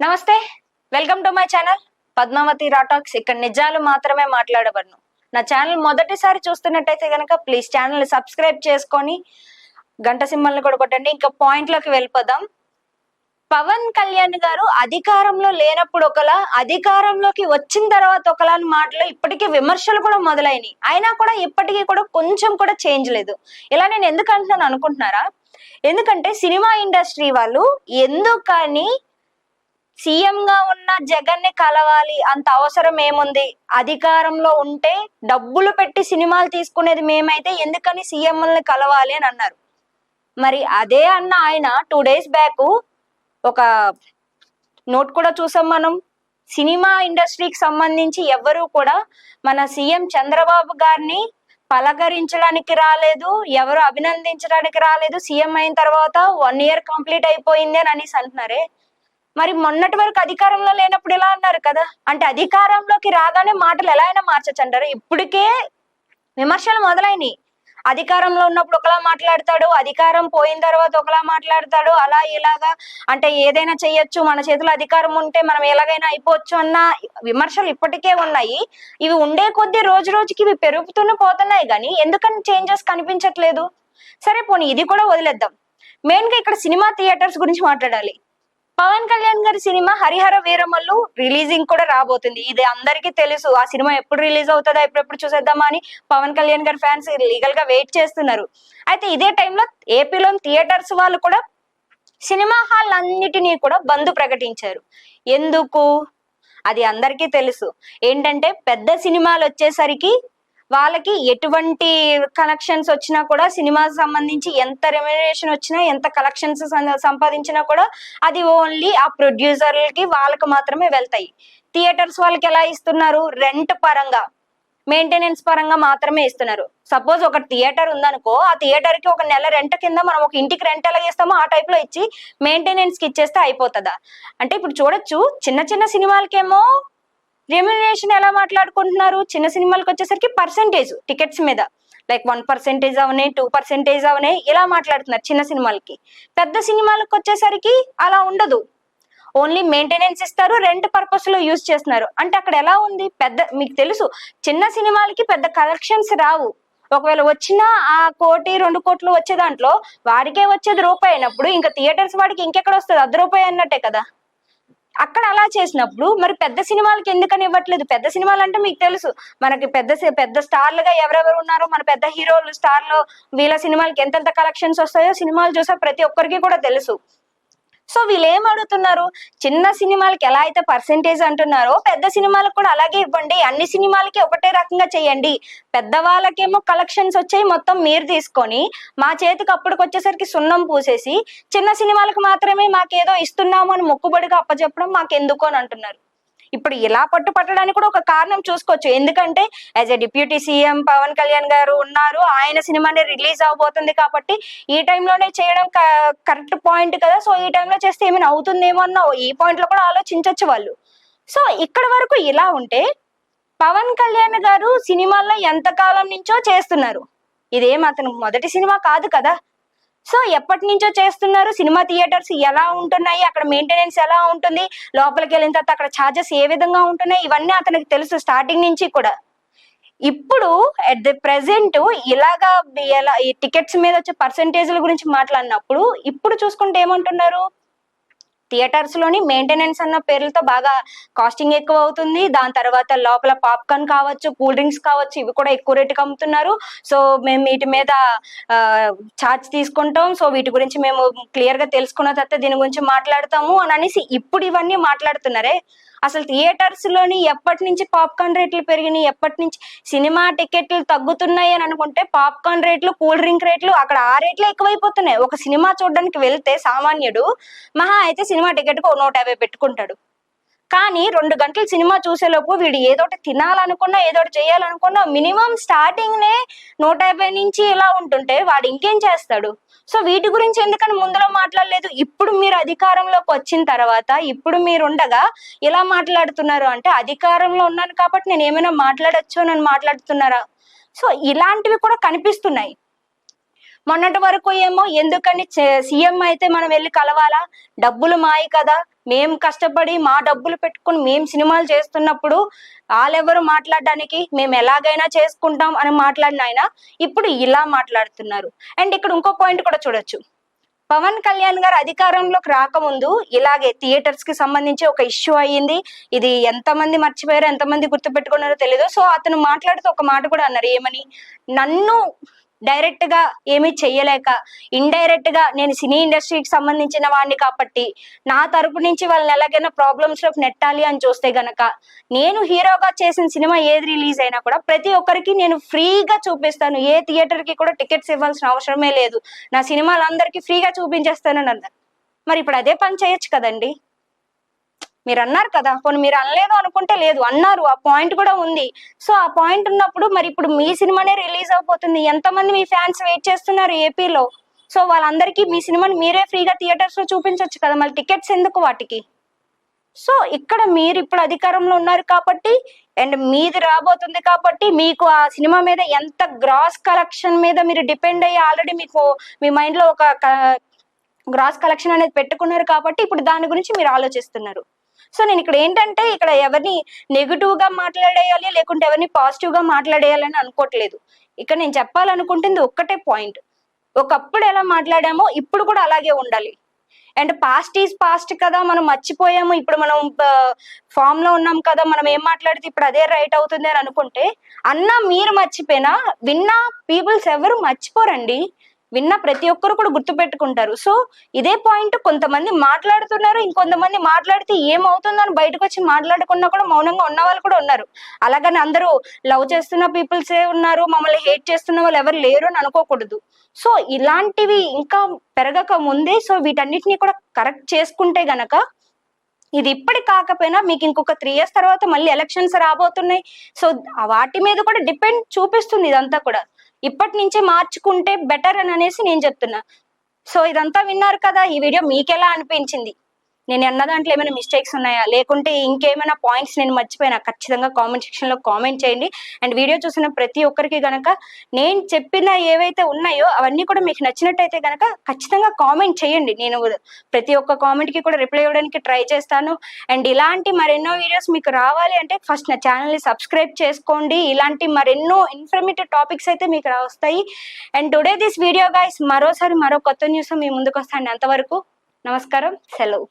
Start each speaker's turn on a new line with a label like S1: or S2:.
S1: నమస్తే. Welcome to my channel Padmavati రాటాక్స్ ఇక్కడ నిజాలు మాత్రమే మాట్లాడబడను. నా ఛానల్ మొదటిసారి చూస్తున్నట్టయితే కనుక ప్లీజ్ ఛానల్ సబ్స్క్రైబ్ చేసుకొని గంట సింబల్ని కూడా కొట్టండి. ఇంకా పాయింట్లోకి వెళ్ళిపోదాం. పవన్ కళ్యాణ్ గారు అధికారంలో లేనప్పుడు ఒకలా అధికారంలోకి వచ్చిన తర్వాత ఒకలా అని మాటలు ఇప్పటికీ విమర్శలు కూడా మొదలైనవి అయినా కూడా ఇప్పటికీ కూడా కొంచెం కూడా చేంజ్ లేదు. ఇలా నేను ఎందుకు అంటున్నాను అనుకుంటున్నారా? ఎందుకంటే సినిమా ఇండస్ట్రీ వాళ్ళు ఎందుకని సీఎం గా ఉన్న జగన్ని కలవాలి అంత అవసరం ఏముంది? అధికారంలో ఉంటే డబ్బులు పెట్టి సినిమాలు తీసుకునేది మేమైతే ఎందుకని సీఎంని కలవాలి అని అన్నారు. మరి అదే అన్న ఆయన టూ డేస్ బ్యాక్ ఒక నోట్ కూడా చూసాం మనం. సినిమా ఇండస్ట్రీకి సంబంధించి ఎవరు కూడా మన సీఎం చంద్రబాబు గారిని పలకరించడానికి రాలేదు ఎవరు అభినందించడానికి రాలేదు. సీఎం అయిన తర్వాత వన్ ఇయర్ కంప్లీట్ అయిపోయింది అని అనేసి అంటున్నారే. మరి మొన్నటి వరకు అధికారంలో లేనప్పుడు ఎలా అన్నారు కదా? అంటే అధికారంలోకి రాగానే మాటలు ఎలా అయినా మార్చచ్చు అంటారు. ఇప్పటికే విమర్శలు మొదలైనవి అధికారంలో ఉన్నప్పుడు ఒకలా మాట్లాడతాడు అధికారం పోయిన తర్వాత ఒకలా మాట్లాడతాడు అలా ఇలాగా అంటే ఏదైనా చెయ్యొచ్చు మన చేతిలో అధికారం ఉంటే మనం ఎలాగైనా అయిపోవచ్చు అన్న విమర్శలు ఇప్పటికే ఉన్నాయి. ఇవి ఉండే కొద్దీ రోజు రోజుకి ఇవి పెరుగుతూనే పోతున్నాయి కానీ ఎందుకని చేంజెస్ కనిపించట్లేదు? సరే పోనీ ఇది కూడా వదిలేద్దాం. మెయిన్గా ఇక్కడ సినిమా థియేటర్స్ గురించి మాట్లాడాలి. పవన్ కళ్యాణ్ గారి సినిమా హరిహర వీరమల్లు రిలీజింగ్ కూడా రాబోతుంది. ఇది అందరికీ తెలుసు. ఆ సినిమా ఎప్పుడు రిలీజ్ అవుతుందా ఎప్పుడెప్పుడు చూసేద్దామా అని పవన్ కళ్యాణ్ గారి ఫ్యాన్స్ లీగల్గా వెయిట్ చేస్తున్నారు. అయితే ఇదే టైంలో ఏపీలో థియేటర్స్ వాళ్ళు కూడా సినిమా హాల్ అన్నిటినీ కూడా బంద్ ప్రకటించారు. ఎందుకు? అది అందరికీ తెలుసు. ఏంటంటే పెద్ద సినిమాలు వచ్చేసరికి వాళ్ళకి ఎటువంటి కలెక్షన్స్ వచ్చినా కూడా సినిమా సంబంధించి ఎంత రెమ్యునరేషన్ వచ్చినా ఎంత కలెక్షన్స్ సంపాదించినా కూడా అది ఓన్లీ ఆ ప్రొడ్యూసర్లకి వాళ్ళకి మాత్రమే వెళ్తాయి. థియేటర్స్ వాళ్ళకి ఎలా ఇస్తున్నారు? రెంట్ పరంగా మెయింటెనెన్స్ పరంగా మాత్రమే ఇస్తున్నారు. సపోజ్ ఒక థియేటర్ ఉందనుకో ఆ థియేటర్కి ఒక నెల రెంట్ కింద మనం ఒక ఇంటికి రెంట్ ఎలా ఇస్తామో ఆ టైప్లో ఇచ్చి మెయింటెనెన్స్కి ఇచ్చేస్తే అయిపోతుందా? అంటే ఇప్పుడు చూడొచ్చు చిన్న చిన్న సినిమాలకేమో రెమ్యునరేషన్ ఎలా మాట్లాడుకుంటున్నారు? చిన్న సినిమాలకు వచ్చేసరికి పర్సెంటేజ్ టికెట్స్ మీద. లైక్ వన్ పర్సెంటేజ్ అవనే టూ పర్సెంటేజ్ అవనే ఇలా మాట్లాడుతున్నారు చిన్న సినిమాలకి. పెద్ద సినిమాలకు వచ్చేసరికి అలా ఉండదు. ఓన్లీ మెయింటెనెన్స్ ఇస్తారు రెంట్ పర్పస్లో యూజ్ చేస్తున్నారు. అంటే అక్కడ ఎలా ఉంది? పెద్ద మీకు తెలుసు చిన్న సినిమాలకి పెద్ద కలెక్షన్స్ రావు. ఒకవేళ వచ్చినా ఆ కోటి రెండు కోట్లు వచ్చే దాంట్లో వాడికే వచ్చేది రూపాయి అయినప్పుడు ఇంకా థియేటర్స్ వాడికి ఇంకెక్కడ వస్తుంది? అర్ధ రూపాయి అన్నట్టే కదా. అక్కడ అలా చేసినప్పుడు మరి పెద్ద సినిమాలకి ఎందుకని ఇవ్వట్లేదు పెద్ద సినిమాలు అంటే మీకు తెలుసు. మనకి పెద్ద పెద్ద స్టార్లుగా ఎవరెవరు ఉన్నారో మన పెద్ద హీరోలు స్టార్లు వీళ్ళ సినిమాలకి ఎంతెంత కలెక్షన్స్ వస్తాయో సినిమాలు చూసా ప్రతి ఒక్కరికి కూడా తెలుసు. సో వీళ్ళు ఏం అడుగుతున్నారు? చిన్న సినిమాలకి ఎలా అయితే పర్సెంటేజ్ అంటున్నారో పెద్ద సినిమాలకు కూడా అలాగే ఇవ్వండి. అన్ని సినిమాలకి ఒకటే రకంగా చేయండి. పెద్దవాళ్ళకేమో కలెక్షన్స్ వచ్చాయి మొత్తం మీరు తీసుకొని మా చేతికి అప్పటికి వచ్చేసరికి సున్నం పూసేసి చిన్న సినిమాలకు మాత్రమే మాకేదో ఇస్తున్నాము అని మొక్కుబడిగా అప్పచెప్పడం మాకెందుకు అని అంటున్నారు. ఇప్పుడు ఇలా పట్టు పట్టడానికి కూడా ఒక కారణం చూసుకోవచ్చు. ఎందుకంటే as a deputy CM Pawan Kalyan garu ఉన్నారు. ఆయన సినిమాని రిలీజ్ అవబోతుంది కాబట్టి ఈ టైంలోనే చేయడం కరెక్ట్ పాయింట్ కదా. సో ఈ టైంలో చేస్తే ఏమైనా అవుతుందేమో అన్న ఈ పాయింట్లో కూడా ఆలోచించవచ్చు వాళ్ళు. సో ఇక్కడ వరకు ఇలా ఉంటే పవన్ కళ్యాణ్ గారు సినిమాల్లో ఎంత కాలం నుంచో చేస్తున్నారు. ఇదేం అతను మొదటి సినిమా కాదు కదా. సో ఎప్పటి నుంచో చేస్తున్నారు? సినిమా థియేటర్స్ ఎలా ఉంటున్నాయి? అక్కడ మెయింటెనెన్స్ ఎలా ఉంటుంది? లోపలికి వెళ్ళిన తర్వాత అక్కడ ఛార్జెస్ ఏ విధంగా ఉంటున్నాయి? ఇవన్నీ అతనికి తెలుసు స్టార్టింగ్ నుంచి కూడా. ఇప్పుడు అట్ ది ప్రెసెంట్ ఇలాగా ఎలా ఈ టికెట్స్ మీద వచ్చే పర్సంటేజ్ల గురించి మాట్లాడినప్పుడు ఇప్పుడు చూసుకుంటే ఏమంటున్నారు? థియేటర్స్లోని మెయింటెనెన్స్ అన్న పేర్లతో బాగా కాస్టింగ్ ఎక్కువ అవుతుంది. దాని తర్వాత లోపల పాప్కార్న్ కావచ్చు కూల్ డ్రింక్స్ కావచ్చు ఇవి కూడా ఎక్కువ రేటుకి అమ్ముతున్నారు. సో మేము వీటి మీద ఛార్జ్ తీసుకుంటాం. సో వీటి గురించి మేము క్లియర్గా తెలుసుకున్న తర్వాత దీని గురించి మాట్లాడతాము అని అనేసి ఇప్పుడు ఇవన్నీ మాట్లాడుతున్నారే. అసలు థియేటర్స్లోని ఎప్పటి నుంచి పాప్కార్న్ రేట్లు పెరిగినాయి? ఎప్పటి నుంచి సినిమా టికెట్లు తగ్గుతున్నాయి అని అనుకుంటే పాప్కార్న్ రేట్లు కూల్ డ్రింక్ రేట్లు అక్కడ ఆ రేట్లు ఎక్కువైపోతున్నాయి. ఒక సినిమా చూడడానికి వెళ్తే సామాన్యుడు మహా అయితే సినిమా సినిమా టికెట్కు నూట యాభై పెట్టుకుంటాడు. కానీ రెండు గంటలు సినిమా చూసేలోపు వీడు ఏదోటి తినాలనుకున్నా ఏదోటి చేయాలనుకున్నా మినిమం స్టార్టింగ్ నే నూట యాభై నుంచి ఇలా ఉంటుంటే వాడు ఇంకేం చేస్తాడు? సో వీటి గురించి ఎందుకని ముందులో మాట్లాడలేదు? ఇప్పుడు మీరు అధికారంలోకి వచ్చిన తర్వాత ఇప్పుడు మీరు ఉండగా ఇలా మాట్లాడుతున్నారు అంటే అధికారంలో ఉన్నాను కాబట్టి నేను ఏమైనా మాట్లాడచ్చు అని మాట్లాడుతున్నారా? సో ఇలాంటివి కూడా కనిపిస్తున్నాయి. మొన్నటి వరకు ఏమో ఎందుకని సీఎం అయితే మనం వెళ్ళి కలవాలా? డబ్బులు మాయి కదా. మేము కష్టపడి మా డబ్బులు పెట్టుకుని మేము సినిమాలు చేస్తున్నప్పుడు వాళ్ళెవరు మాట్లాడడానికి? మేము ఎలాగైనా చేసుకుంటాం అని మాట్లాడిన ఆయన ఇప్పుడు ఇలా మాట్లాడుతున్నారు. అండ్ ఇక్కడ ఇంకో పాయింట్ కూడా చూడొచ్చు. పవన్ కళ్యాణ్ గారు అధికారంలోకి రాకముందు ఇలాగే థియేటర్స్కి సంబంధించి ఒక ఇష్యూ అయ్యింది. ఇది ఎంతమంది మర్చిపోయారో ఎంతమంది గుర్తు పెట్టుకున్నారో తెలియదు సో అతను మాట్లాడుతూ ఒక మాట కూడా అన్నారు. ఏమని? నన్ను డైరెక్ట్గా ఏమీ చెయ్యలేక ఇండైరెక్ట్గా నేను సినీ ఇండస్ట్రీకి సంబంధించిన వాడిని కాబట్టి నా తరపు నుంచి వాళ్ళని ఎలాగైనా ప్రాబ్లమ్స్లోకి నెట్టాలి అని చూస్తే గనక నేను హీరోగా చేసిన సినిమా ఏది రిలీజ్ అయినా కూడా ప్రతి ఒక్కరికి నేను ఫ్రీగా చూపిస్తాను. ఏ థియేటర్కి కూడా టికెట్స్ ఇవ్వాల్సిన అవసరమే లేదు. నా సినిమాలు అందరికి ఫ్రీగా చూపించేస్తానని అన్నారు. మరి ఇప్పుడు అదే పని చేయొచ్చు కదండి? మీరు అన్నారు కదా పోనీ మీరు అనలేదు అనుకుంటే లేదు అన్నారు ఆ పాయింట్ కూడా ఉంది. సో ఆ పాయింట్ ఉన్నప్పుడు మరి ఇప్పుడు మీ సినిమానే రిలీజ్ అవబోతుంది. ఎంతమంది మీ ఫ్యాన్స్ వెయిట్ చేస్తున్నారు ఏపీలో? సో వాళ్ళందరికీ మీ సినిమాని మీరే ఫ్రీగా థియేటర్స్లో చూపించవచ్చు కదా మళ్ళీ టికెట్స్ ఎందుకు వాటికి? సో ఇక్కడ మీరు ఇప్పుడు అధికారంలో ఉన్నారు కాబట్టి అండ్ మీది రాబోతుంది కాబట్టి మీకు ఆ సినిమా మీద ఎంత గ్రాస్ కలెక్షన్ మీద మీరు డిపెండ్ అయ్యి ఆల్రెడీ మీకు మీ మైండ్లో ఒక గ్రాస్ కలెక్షన్ అనేది పెట్టుకున్నారు కాబట్టి ఇప్పుడు దాని గురించి మీరు ఆలోచిస్తున్నారు. సో నేను ఇక్కడ ఏంటంటే ఇక్కడ ఎవరిని నెగిటివ్గా మాట్లాడేయాలి లేకుంటే ఎవరిని పాజిటివ్గా మాట్లాడేయాలని అనుకోవట్లేదు. ఇక్కడ నేను చెప్పాలనుకుంటుంది ఒక్కటే పాయింట్ ఒకప్పుడు ఎలా మాట్లాడామో ఇప్పుడు కూడా అలాగే ఉండాలి. అండ్ పాస్ట్ ఈజ్ పాస్ట్ కదా మనం మర్చిపోయాము. ఇప్పుడు మనం ఫామ్లో ఉన్నాం కదా మనం ఏం మాట్లాడితే ఇప్పుడు అదే రైట్ అవుతుంది అని అనుకుంటే అన్న మీరు మర్చిపోయినా విన్న పీపుల్స్ ఎవరు మర్చిపోరండి. విన్న ప్రతి ఒక్కరు కూడా గుర్తుపెట్టుకుంటారు. సో ఇదే పాయింట్ కొంతమంది మాట్లాడుతున్నారు ఇంకొంతమంది మాట్లాడితే ఏమవుతుందని బయటకు వచ్చి మాట్లాడకుండా కూడా మౌనంగా ఉన్న వాళ్ళు కూడా ఉన్నారు. అలాగని అందరూ లవ్ చేస్తున్న పీపుల్సే ఉన్నారు మమ్మల్ని హేట్ చేస్తున్న వాళ్ళు ఎవరు లేరు అని అనుకోకూడదు. సో ఇలాంటివి ఇంకా పెరగక ముందే సో వీటన్నిటిని కూడా కరెక్ట్ చేసుకుంటే గనక ఇది ఇప్పటి కాకపోయినా మీకు ఇంకొక త్రీ ఇయర్స్ తర్వాత మళ్ళీ ఎలక్షన్స్ రాబోతున్నాయి. సో వాటి మీద కూడా డిపెండ్ చూపిస్తుంది ఇదంతా కూడా. ఇప్పటి నుంచే మార్చుకుంటే బెటర్ అని అనేసి నేను చెప్తున్నా. సో ఇదంతా విన్నారు కదా ఈ వీడియో మీకెలా అనిపించింది? నేను అన్న దాంట్లో ఏమైనా మిస్టేక్స్ ఉన్నాయా? లేకుంటే ఇంకేమైనా పాయింట్స్ నేను మర్చిపోయినా? ఖచ్చితంగా కామెంట్ సెక్షన్లో కామెంట్ చేయండి. అండ్ వీడియో చూసిన ప్రతి ఒక్కరికి గనక నేను చెప్పిన ఏవైతే ఉన్నాయో అవన్నీ కూడా మీకు నచ్చినట్టయితే గనక ఖచ్చితంగా కామెంట్ చేయండి. నేను ప్రతి ఒక్క కామెంట్కి కూడా రిప్లై ఇవ్వడానికి ట్రై చేస్తాను. అండ్ ఇలాంటి మరెన్నో వీడియోస్ మీకు రావాలి అంటే ఫస్ట్ నా ఛానల్ని సబ్స్క్రైబ్ చేసుకోండి. ఇలాంటి మరెన్నో ఇన్ఫర్మేటివ్ టాపిక్స్ అయితే మీకు వస్తాయి. And today this video guys మరోసారి మరో కొత్త న్యూస్ మీ ముందుకు వస్తాను అంతవరకు. నమస్కారం. సెలవు.